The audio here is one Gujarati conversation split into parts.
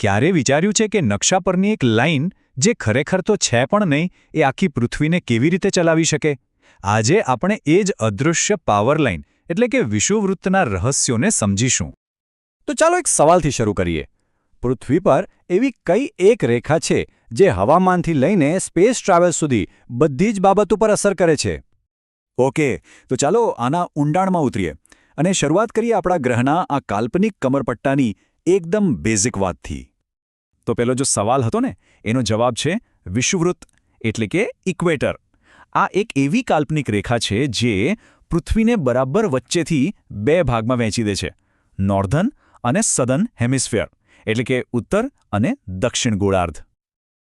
ક્યારે વિચાર્યું છે કે નકશા પરની એક લાઇન જે ખરેખર તો છે પણ નહીં, એ આખી પૃથ્વીને કેવી રીતે ચલાવી શકે? આજે આપણે એ જ અદૃશ્ય પાવર લાઇન એટલે કે વિષુવવૃત્તના રહસ્યોને સમજીશું. તો ચાલો એક સવાલથી શરૂ કરીએ. પૃથ્વી પર એવી કઈ એક રેખા છે, જે હવામાનથી લઈને સ્પેસ ટ્રાવેલ સુધી બધી જ બાબતો પર અસર કરે છે? ઓકે, તો ચાલો આના ઊંડાણમાં ઉતરીએ. અને શરૂઆત કરીએ આપણા ગ્રહના આ કાલ્પનિક કમરપટ્ટાની એકદમ બેઝિક વાતથી. તો પેલો જો સવાલ હતો ને, એનો જવાબ છે વિષુવવૃત્ત, એટલે કે ઇક્વેટર. આ એક એવી કાલ્પનિક રેખા છે જે પૃથ્વીને બરાબર વચ્ચેથી બે ભાગમાં વહેંચી દે છે, નોર્ધન અને સદન હેમિસ્ફિયર, એટલે કે ઉત્તર અને દક્ષિણ ગોળાર્ધ.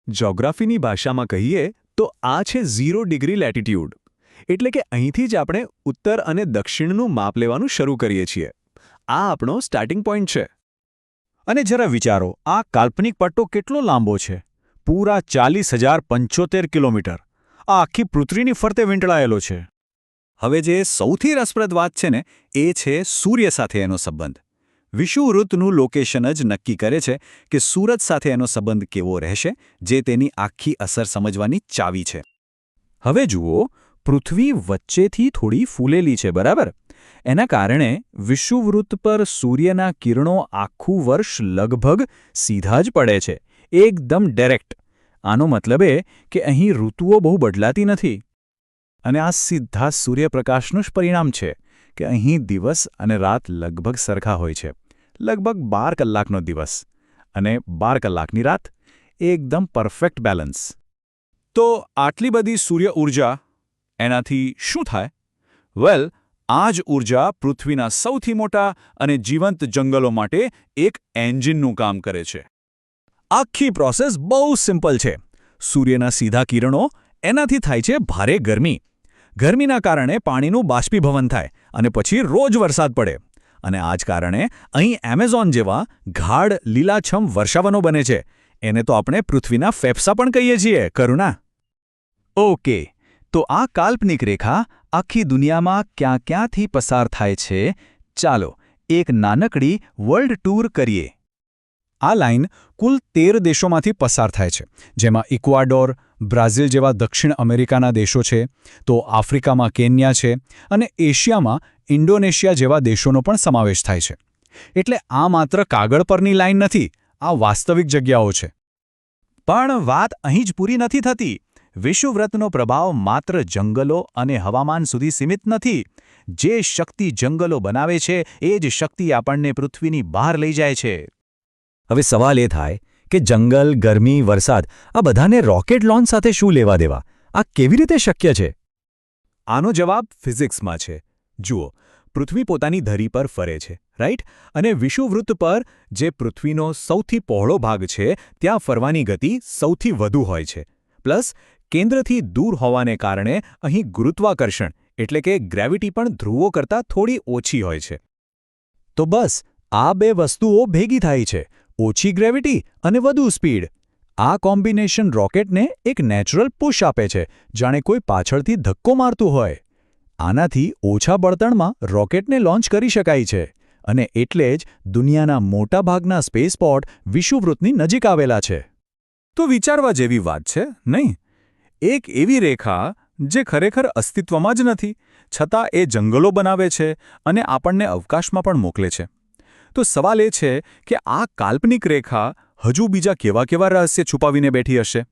જ્યોગ્રાફીની ભાષામાં કહીએ તો આ છે ઝીરો ડિગ્રી લેટિટ્યૂડ, એટલે કે અહીંથી જ આપણે ઉત્તર અને દક્ષિણનું માપ લેવાનું શરૂ કરીએ છીએ. આ આપણો સ્ટાર્ટિંગ પોઈન્ટ છે. અને જરા વિચારો, આ કાલ્પનિક પટ્ટો કેટલો લાંબો છે? પૂરા ચાલીસ હજાર પંચોતેર કિલોમીટર. આ આખી પૃથ્વીની ફરતે વીંટળાયેલો છે. હવે જે સૌથી રસપ્રદ વાત છે ને, એ છે સૂર્ય સાથે એનો સંબંધ. વિષુવૃત્તનું લોકેશન જ નક્કી કરે છે કે સૂરજ સાથે એનો સંબંધ કેવો રહેશે, જે તેની આખી અસર સમજવાની ચાવી છે. હવે જુઓ, પૃથ્વી વચ્ચેથી થોડી ફૂલેલી છે, બરાબર? એના કારણે વિષુવવૃત્ત પર સૂર્યના કિરણો આખું વર્ષ લગભગ સીધા જ પડે છે, એકદમ ડાયરેક્ટ આનો મતલબ એ કે અહીં ઋતુઓ બહુ બદલાતી નથી. અને આ સીધા સૂર્યપ્રકાશનું જ પરિણામ છે કે અહીં દિવસ અને રાત લગભગ સરખા હોય છે. લગભગ બાર કલાકનો દિવસ અને બાર કલાકની રાત. એકદમ પરફેક્ટ બેલેન્સ તો આટલી બધી સૂર્ય ઊર્જા એનાથી શું થાય? વેલ આ જ ઊર્જા પૃથ્વીના સૌથી મોટા અને જીવંત જંગલો માટે એક એન્જિનનું કામ કરે છે. આખી પ્રોસેસ બહુ સિમ્પલ છે. સૂર્યના સીધા કિરણો એનાથી થાય છે ભારે ગરમી. ગરમીના કારણે પાણીનું બાષ્પીભવન થાય અને પછી રોજ વરસાદ પડે. અને આ જ કારણે અહીં એમેઝોન જેવા ગાઢ, લીલાછમ વર્ષાવનો બને છે. એને તો આપણે પૃથ્વીના ફેફસા પણ કહીએ છીએ, કરુણા. ઓકે, તો આ કાલ્પનિક રેખા આખી દુનિયામાં ક્યાં ક્યાંથી પસાર થાય છે? ચાલો એક નાનકડી વર્લ્ડ ટૂર કરીએ. આ લાઇન કુલ તેર દેશોમાંથી પસાર થાય છે. જેમાં ઇક્વાડોર, બ્રાઝિલ જેવા દક્ષિણ અમેરિકાના દેશો છે, તો આફ્રિકામાં કેન્યા છે અને એશિયામાં ઇન્ડોનેશિયા જેવા દેશોનો પણ સમાવેશ થાય છે. એટલે આ માત્ર કાગળ પરની લાઇન નથી, આ વાસ્તવિક જગ્યાઓ છે. પણ વાત અહીં જ પૂરી નથી થતી. વિષુવ્રતનો પ્રભાવ માત્ર જંગલો અને હવામાન સુધી સીમિત નથી. જે શક્તિ જંગલો બનાવે છે એ જ શક્તિ આપણને પૃથ્વીની બહાર લઈ જાય છે. હવે સવાલ એ થાય કે જંગલ ગરમી વરસાદ આ બધાને રોકેટ લોન્ચ સાથે શું લેવા દેવા? આ કેવી રીતે શક્ય છે? આનો જવાબ ફિઝિક્સમાં છે. જુઓ પૃથ્વી પોતાની ધરી પર ફરે છે રાઈટ? અને વિષુવવૃત્ત પર જે પૃથ્વીનો સૌથી પહોળો ભાગ છે ત્યાં ફરવાની ગતિ સૌથી વધુ હોય છે. પ્લસ કેન્દ્રથી દૂર હોવાને કારણે અહીં ગુરુત્વાકર્ષણ, એટલે કે ગ્રેવિટી પણ ધ્રુવો કરતાં થોડી ઓછી હોય છે. તો બસ, આ બે વસ્તુઓ ભેગી થાય છે, ઓછી ગ્રેવિટી અને વધુ સ્પીડ આ કોમ્બિનેશન રોકેટને એક નેચરલ પુશ આપે છે, જાણે કોઈ પાછળથી ધક્કો મારતું હોય. આનાથી ઓછા બળતણમાં રોકેટને લોન્ચ કરી શકાય છે, અને એટલે જ દુનિયાના મોટાભાગના સ્પેસપોર્ટ વિષુવવૃત્તની નજીક આવેલા છે. તો વિચારવા જેવી વાત છે, નહીં? એક એવી રેખા જે ખરેખર અસ્તિત્વમાં જ નથી, છતાં એ જંગલો બનાવે છે અને આપણને અવકાશમાં પણ મોકલે છે. તો સવાલ એ છે કે આ કાલ્પનિક રેખા હજુ બીજા કેવા કેવા રહસ્ય છુપાવીને બેઠી હશે?